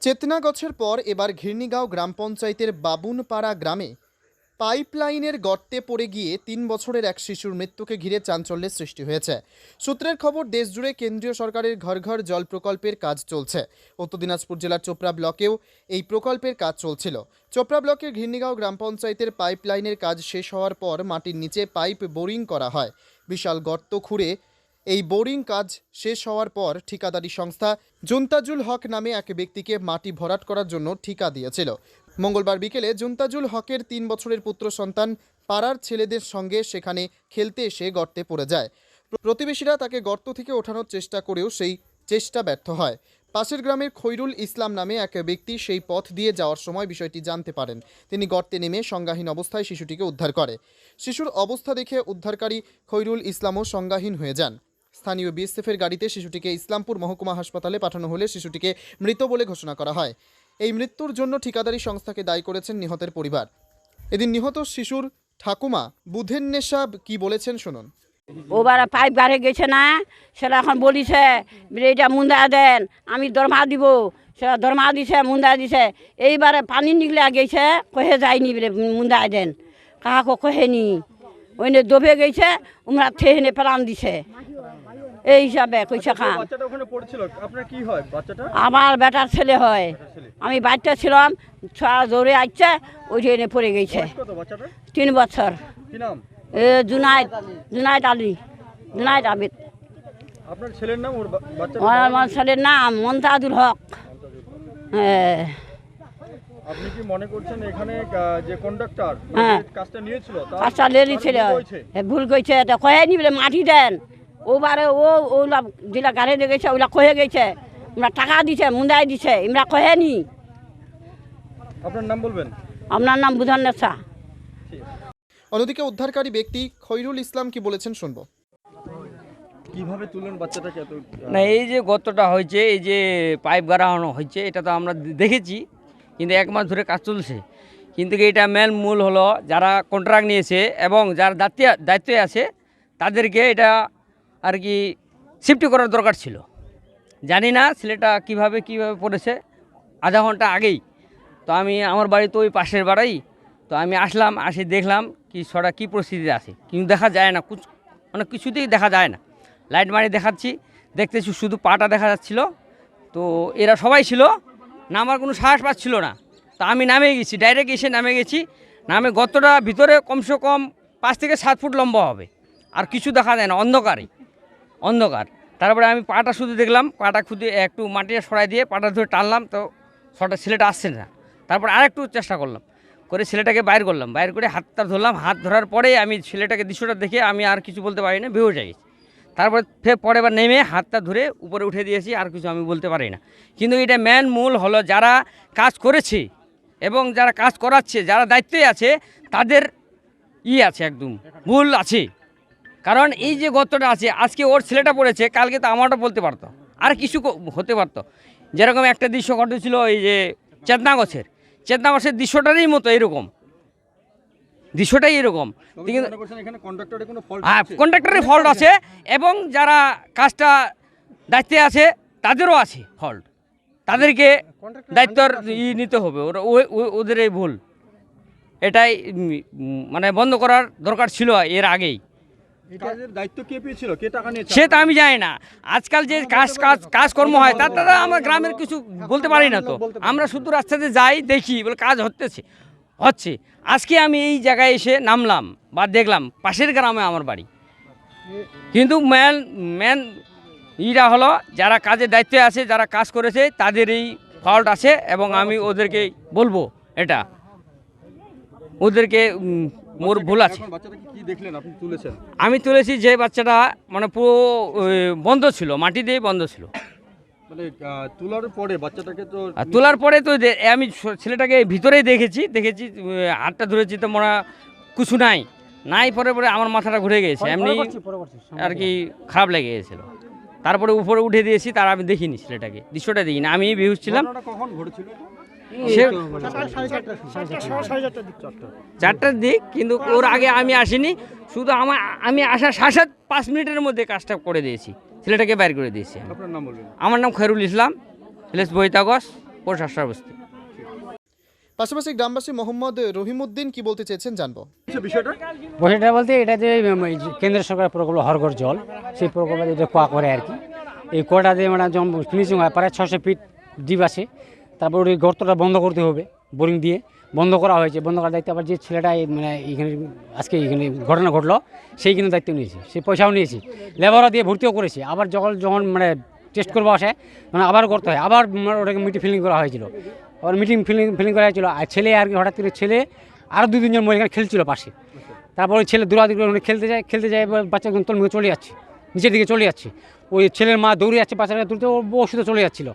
চেতনাগছের পর এবার ঘির্নিগাঁও গ্রাম পঞ্চায়েতের বাবুনপাড়া গ্রামে পাইপলাইনের গর্তে পড়ে গিয়ে তিন বছরের এক শিশুর মৃত্যুকে ঘিরে চাঞ্চল্যের সৃষ্টি হয়েছে। সূত্রের খবর, দেশজুড়ে কেন্দ্রীয় সরকারের ঘর ঘর জল প্রকল্পের কাজ চলছে। উত্তর দিনাজপুর জেলার চোপড়া ব্লকেও এই প্রকল্পের কাজ চলছিল। চোপড়া ব্লকের ঘির্নিগাঁও গ্রাম পঞ্চায়েতের পাইপলাইনের কাজ শেষ হওয়ার পর মাটির নিচে পাইপ বোরিং করা হয়। বিশাল গর্ত খুঁড়ে এই বোরিং কাজ শেষ হওয়ার পর ঠিকাদারি সংস্থা জুন্তাজুল হক নামে এক ব্যক্তিকে মাটি ভরাট করার জন্য ঠিকা দিয়েছিল। মঙ্গলবার বিকেলে জুন্তাজুল হকের তিন বছরের পুত্র সন্তান পাড়ার ছেলেদের সঙ্গে সেখানে খেলতে এসে গর্তে পড়ে যায়। প্রতিবেশীরা তাকে গর্ত থেকে ওঠানোর চেষ্টা করেও সেই চেষ্টা ব্যর্থ হয়। পাশের গ্রামের খৈরুল ইসলাম নামে এক ব্যক্তি সেই পথ দিয়ে যাওয়ার সময় বিষয়টি জানতে পারেন। তিনি গর্তে নেমে সংজ্ঞাহীন অবস্থায় শিশুটিকে উদ্ধার করে। শিশুর অবস্থা দেখে উদ্ধারকারী খৈরুল ইসলামও সংজ্ঞাহীন হয়ে যান। স্থানীয় বিএসএফের গাড়িতে শিশুটিকে ইসলামপুর মহকুমা হাসপাতালে পাঠানো হলে শিশুটিকে মৃত বলে ঘোষণা করা হয়। এই মৃত্যুর জন্য ঠিকাদারি সংস্থাকে দায়ী করেছেন নিহতের পরিবার। এদিন নিহত শিশুর ঠাকুমা বুধেন্নেশা কি বলেছেন শুনুন। ওবার পাইপ গাড়ে গেছে না, সেটা এখন বলিছে বলে এটা মুন্দা দেন, আমি দরমা দিব, সেটা দরমা দিছে, মুন্দা দিছে। এইবারে পানি নিগলে গেছে, কহে যায়নি বলে মুন্দা দেন, কাহাকে কহেনি। ওইনে দবে গেছে, উমরা থেহেনে প্রাণ দিছে। এই হিসাবে কইছে খান। বাচ্চাটা ওখানে পড়েছিল। আপনার কি হয়? বাচ্চাটা? আমার বেটার ছেলে হয়। আমি বাচ্চা ছিলাম ছোয়া দৌড়ে আসছে ওই ট্রেনে পড়ে গেছে। তিন বছর। এ জুনাইদ জুনাইদ আলী। জুনাইদ আবিদ। আপনার ছেলের নাম ওর বা- আমার ছেলের নাম মমতাজুল হক। হ্যাঁ। আপনি কি মনে করছেন এখানে যে কন্ডাক্টর হ্যাঁ। কাজটা নিয়েছিল কাজটা ভুল কইছে তো কয়ে নি বলে মাটি দেন। ওবারে ও ওগুলা যেটা গাড়ি দিয়ে গেছে ওগুলা কয়ে গেছে আমরা টাকা দিছে মুন্দাই দিছে আমরা কহে নি। আপনার নাম বলবেন? আপনার নাম বুঝান নেশা। অন্যদিকে উদ্ধারকারী ব্যক্তি খৈরুল ইসলাম কি বলেছেন শুনব। কীভাবে তুললেন বাচ্চাটাকে এত না এই যে গর্তটা হয়েছে এই যে পাইপ গাড়ানো হয়েছে এটা তো আমরা দেখেছি কিন্তু এক মাস ধরে কাজ চলছে। কিন্তু কি এটা মেন মূল হলো যারা কন্ট্রাক্ট নিয়েছে এবং যার দায়িত্বে দায়িত্বে আছে তাদেরকে এটা আর কি শিফট করার দরকার ছিল। জানি না ছেলেটা কীভাবে কীভাবে পড়েছে, আধা ঘণ্টা আগেই। তো আমি, আমার বাড়ি তো ওই পাশের বাড়াই। তো আমি আসলাম, আসে দেখলাম কি ছটা কী পরিস্থিতিতে আছে। কিন্তু দেখা যায় না, কুছ মানে কিছুতেই দেখা যায় না। লাইট মারি দেখাচ্ছি, দেখতেছি শুধু পাটা দেখা যাচ্ছিল। তো এরা সবাই ছিল, নামার কোনো সাহস পাচ্ছিল না। তো আমি নামে গেছি, ডাইরেক্ট এসে নামে গেছি। নামে গতটা ভিতরে কমসে কম পাঁচ থেকে সাত ফুট লম্বা হবে। আর কিছু দেখা যায় না, অন্ধকারে। অন্ধকার। তারপরে আমি পাটা শুধু দেখলাম, পাটা খুঁজে একটু মাটিটা সরাই দিয়ে পাটা ধরে টানলাম, তো ছটা ছেলেটা আসছে না। তারপর আরেকটু চেষ্টা করলাম, করে ছেলেটাকে বাইর করলাম। বাইর করে হাতটা ধরলাম, হাত ধরার পরে আমি ছেলেটাকে দৃশ্যটা দেখে আমি আর কিছু বলতে পারি না বেহো যাই। তারপর ফের পরে বার নেমে হাতটা ধরে উপরে উঠে দিয়েছি, আর কিছু আমি বলতে পারি না। কিন্তু এটা ম্যান মূল হলো যারা কাজ করেছে এবং যারা কাজ করাচ্ছে, যারা দায়িত্বে আছে, তাদের ই আছে একদম ভুল আছে। কারণ এই যে গর্তটা আছে আজকে ওর ছেলেটা পড়েছে কালকে তো আমারটা বলতে পারতো। আর কিছু হতে পারতো। যেরকম একটা দৃশ্য ঘটেছিল এই যে চেতনা গছের। চেতনা গছের দৃশ্যটারই মতো এরকম। দৃশ্যটাই এরকম। হ্যাঁ কন্ট্রাক্টরের ফল্ট আছে এবং যারা কাজটা দায়িত্বে আছে তাদেরও আছে ফল্ট তাদেরকে দায়িত্বর ই নিতে হবে। ওরা ওদের এই ভুল। এটাই মানে বন্ধ করার দরকার ছিল এর আগেই। সে তো আমি জানি না। আজকাল যে কাজ কাজ কাজকর্ম হয়, তার দ্বারা আমরা গ্রামের কিছু বলতে পারি না তো। আমরা শুধু রাস্তাতে যাই, দেখি, বলে কাজ হতেছে হচ্ছে। আজকে আমি এই জায়গায় এসে নামলাম বা দেখলাম, পাশের গ্রামে আমার বাড়ি। কিন্তু মেন মেন ইটা হলো, যারা কাজের দায়িত্বে আছে, যারা কাজ করেছে, তাদের এই ফল্ট আছে এবং আমি ওদেরকে বলব এটা। ওদেরকে মোর ভুল আছে। আমি তুলেছি যে বাচ্চাটা মানে পুরো বন্ধ ছিল মাটি দিয়ে বন্ধ ছিল। মানে তোলার পরে বাচ্চাটাকে তো তোলার পরে তো দে- আমি ছেলেটাকে ভিতরেই দেখেছি দেখেছি হাতটা ধরেছি তো মনে কিছু নাই। নাই পরে পরে আমার মাথাটা ঘুরে গিয়েছে এমনি আর কি খারাপ লেগে গেছিল তারপরে উপরে উঠে দিয়েছি তার আমি দেখিনি ছেলেটাকে দৃশ্যটা দেখিনি আমি বেহুশ ছিলাম। কখন ঘটেছিল চারটার দিক কিন্তু ওর আগে আমি আসিনি। শুধু আমার আমি আসা সাত সাত পাঁচ মিনিটের মধ্যে কাজটা করে দিয়েছি। ছেলেটাকে বাইর করে দিয়েছি আমি। আপনার নাম বলবেন আমার নাম খৈরুল ইসলাম ভিলেজ বৈতাগস আশ্রয় বস্তি পাশাপাশি গ্রামবাসী মোহাম্মদ রহিমউদ্দিন কি বলতে চেয়েছেন জানব। আচ্ছা, বিষয়টা? বলতে এটা যে কেন্দ্র সরকারের প্রকল্প হরঘর জল সেই প্রকল্পে যেটা কোয়া করে আর কি। এই কোয়াটা দিয়ে মানে যখন ফিনিশিং হয় প্রায় ছশো ফিট ডিপ আছে। তারপর ওই গর্তটা বন্ধ করতে হবে, বোরিং দিয়ে। বন্ধ করা হয়েছে, বন্ধ করার দায়িত্ব আবার যে ছেলেটা মানে এইখানে, আজকে এখানে ঘটনা ঘটলো, সেই কিন্তু দায়িত্ব নিয়েছে, সে পয়সাও নিয়েছে। লেবারও দিয়ে ভর্তিও করেছে, আবার যখন যখন মানে টেস্ট করব আসে মানে আবার করতে হয়, আবার মানে ওটাকে মিটিং ফিলিং করা হয়েছিল। আবার মিটিং ফিলিং ফিলিং করা হয়েছিল, আর ছেলে আর হঠাৎ করে ছেলে আরও দু তিনজন মহিলা এখানে খেলছিল পাশে। তারপরে ছেলে দৌড়াদৌড়ি করে খেলতে যায় খেলতে যায় বাচ্চা তল মুখে চলে যাচ্ছে, নিচের দিকে চলে যাচ্ছে। ওই ছেলের মা দৌড়ে যাচ্ছে, বাচ্চাটা তুলতে ও ওষুধে চলে যাচ্ছিল।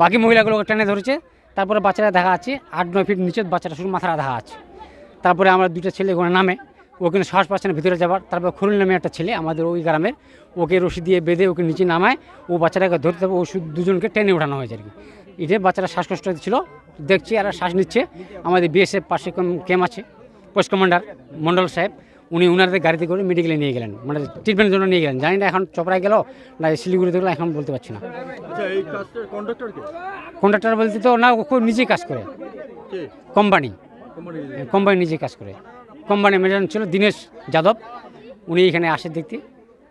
বাকি মহিলাগুলোকে টেনে ধরেছে, তারপরে বাচ্চারা দেখা আছে আট, নয় ফিট নিচে বাচ্চাটা শুধু মাথাটা দেখা আছে। তারপরে আমরা দুটো ছেলে ওখানে নামে ওখানে শ্বাস পাচ্ছে না ভিতরে যাবার, তারপর খুরুল নামে একটা ছেলে আমাদের ওই গ্রামের, ওকে রশি দিয়ে বেঁধে ওকে নিচে নামায়, ও বাচ্চাটাকে ধরতে হবে ও শুধু দুজনকে টেনে ওঠানো হয়েছে আর কি। এটা বাচ্চারা শ্বাসকষ্ট ছিল, দেখছি আর শ্বাস নিচ্ছে। আমাদের বিএসএফ পাশে ক্যাম্প আছে, পোস্ট কমান্ডার মন্ডল সাহেব উনি উনাদের গাড়িতে করে মেডিকেলে নিয়ে গেলেন। মানে ট্রিটমেন্টের জন্য নিয়ে গেলেন। জানি না এখন চপড়ায় গেল না শিলিগুড়িতে গেলো এখন বলতে পারছি না। আচ্ছা কন্ডাক্টর বলতে তো না খুব নিজেই কাজ করে। কোম্পানি কোম্পানি কোম্পানি নিজে কাজ করে। কোম্পানি ম্যানেজার ছিল দীনেশ যাদব। উনি এখানে আসে দেখতে।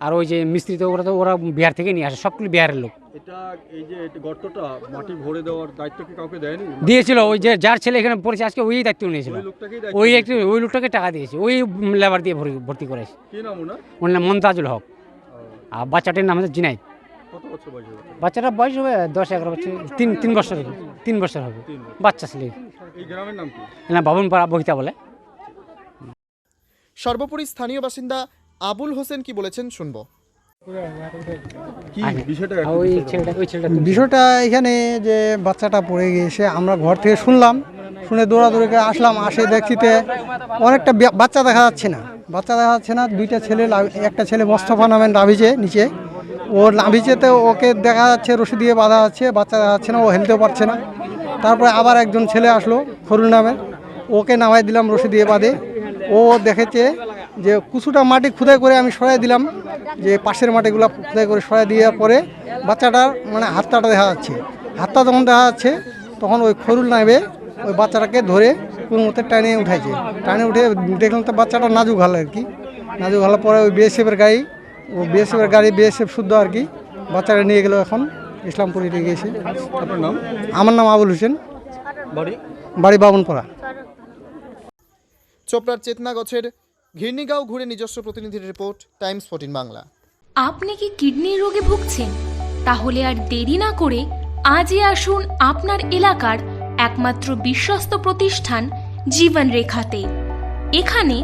আর ওই যে মিস্ত্রি তো ওরা তো ওরা বিহার থেকে নিয়ে আসে সবগুলো বিহারের লোক। এটা এই যে গর্তটা মাটি ভরে দেওয়ার দায়িত্ব কি কাউকে দেয়নি? দিয়েছিল ওই যে যার ছেলে এখানে পড়েছে আজকে ওই দায়িত্ব নিয়েছিল। ওই লোকটাকেই ওই একটু ওই লোকটাকে টাকা দিয়েছে ওই লেবার দিয়ে ভর্তি ভর্তি করেছে। কি নাম ওনার? ওর নাম মমতাজুল হক। আর বাচ্চাটির নাম হচ্ছে জিনাই কত বছর বয়স হবে বাচ্চাটা বয়স হবে দশ এগারো বছর তিন তিন বছর হবে তিন বছর হবে। বাচ্চা ছেলে। এই গ্রামের নাম কি? না বাবুন পাড়া বহিতা বলে। সর্বোপরি স্থানীয় বাসিন্দা আবুল হোসেন কি বলেছেন শুনব। বিষয়টা আর ওই ছেলেটা ওই ছেলেটা তুলছে। বিষয়টা এখানে যে বাচ্চাটা পড়ে গিয়েছে আমরা ঘর থেকে শুনলাম শুনে দৌড়াদৌড়ি করে আসলাম আসে দেখছিতে অনেকটা বাচ্চা দেখা যাচ্ছে না। বাচ্চা দেখা যাচ্ছে না দুইটা ছেলে লাভ- একটা ছেলে মোস্তফা নামের নাভিছে নিচে। ও নাভিচেতে ওকে দেখা যাচ্ছে রশি দিয়ে বাঁধা যাচ্ছে বাচ্চা দেখা যাচ্ছে না ও হেলতেও পারছে না। তারপরে আবার একজন ছেলে আসলো খরুল নামের ওকে নামাই দিলাম রশি দিয়ে বাঁধে। ও দেখেছে যে কুচুটা মাটি খুদাই করে আমি সরাই দিলাম যে পাশের মাটিগুলো খুদাই করে সরাই দেওয়ার পরে বাচ্চাটার মানে হাতটাটা দেখা যাচ্ছে। হাতটা যখন দেখা যাচ্ছে তখন ওই খরুল নামে ওই বাচ্চাটাকে ধরে কোনো মতে টানে উঠাইছে। টানে উঠে দেখলাম তো বাচ্চাটা নাজুক হাল আর কি। নাজুক হালার পরে ওই বিএসএফের গাড়ি ও বিএসএফের গাড়ি বিএসএফ শুদ্ধ আর কি। বাচ্চাটা নিয়ে গেল এখন ইসলামপুরে নিয়ে গিয়েছে। আপনার নাম? আমার নাম আবুল হোসেন। বাড়ি? বাড়ি বাবনপাড়া চোপড়ার চেতনাগছের ঘির্নিগাঁও ঘুরে নিজস্ব প্রতিনিধির রিপোর্ট, টাইমস ফোর্টিন বাংলা। আপনি কি কিডনির রোগে ভুগছেন? তাহলে আর দেরি না করে আজই আসুন আপনার এলাকার একমাত্র বিশ্বস্ত প্রতিষ্ঠান জীবন রেখাতে এখানে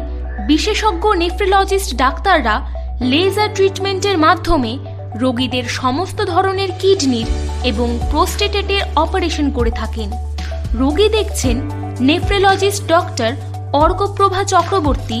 বিশেষজ্ঞ নেফ্রোলজিস্ট ডাক্তাররা লেজার ট্রিটমেন্টের মাধ্যমে রোগীদের সমস্ত ধরনের কিডনির এবং প্রোস্টেটেটের অপারেশন করে থাকেন। রোগী দেখছেন nephrologist doctor Arkaprabha Chakraborty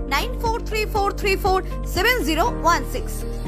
9434347016.